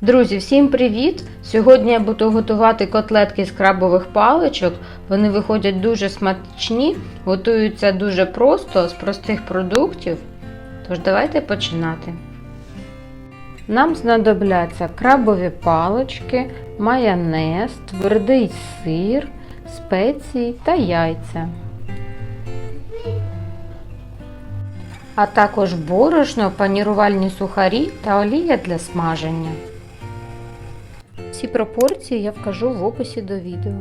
Друзі, всім привіт! Сьогодні я буду готувати котлетки з крабових паличок. Вони виходять дуже смачні, готуються дуже просто з простих продуктів. Тож давайте починати. Нам знадобляться крабові палички, майонез, твердий сир, спеції та яйця. А також борошно, панірувальні сухарі та олія для смаження. Всі пропорції я вкажу в описі до відео.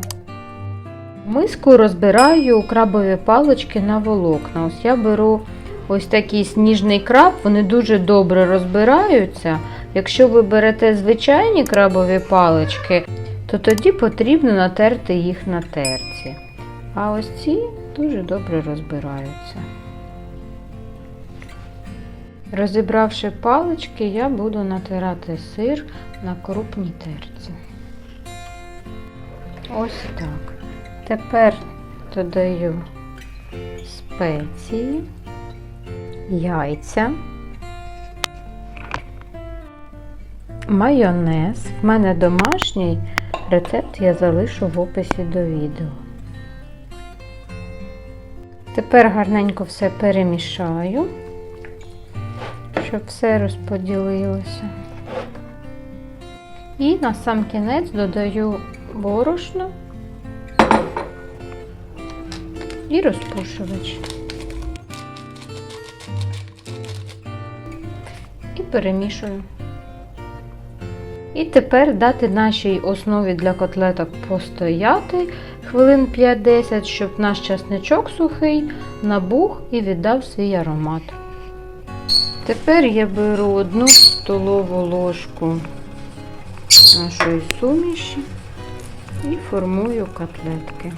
Миску розбираю крабові палички на волокна. Ось я беру ось такий сніжний краб, вони дуже добре розбираються. Якщо ви берете звичайні крабові палички, то тоді потрібно натерти їх на терці. А ось ці дуже добре розбираються. Розібравши палички, я буду натирати сир на крупній терці. Ось так. Тепер додаю спеції, яйця, майонез. В мене домашній рецепт я залишу в описі до відео. Тепер гарненько все перемішаю щоб все розподілилося. І на сам кінець додаю борошно і розпушувач. І перемішую. І тепер дати нашій основі для котлеток постояти хвилин 5-10, щоб наш часничок сухий набух і віддав свій аромат. Тепер я беру одну столову ложку нашої суміші і формую котлетки.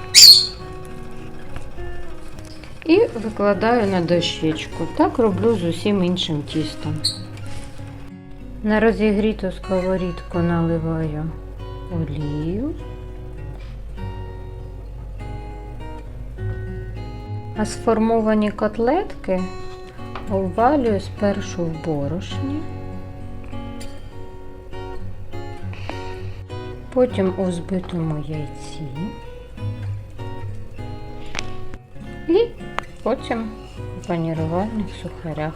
І викладаю на дощечку. Так роблю з усім іншим тістом. На розігріту сковорідку наливаю олію. А сформовані котлетки обвалюю спершу в борошні, потім у збитому яйці і потім у панірувальних сухарях.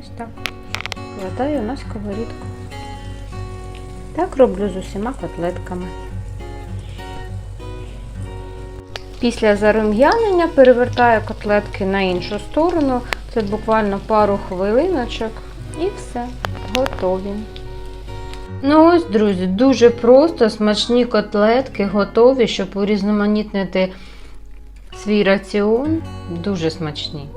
Ось так. Вкладаю на сковорідку. Так роблю з усіма котлетками. Після зарум'янення перевертаю котлетки на іншу сторону. Це буквально пару хвилиночок і все, готові. Ну ось, друзі, дуже просто смачні котлетки готові, щоб урізноманітнити свій раціон. Дуже смачні.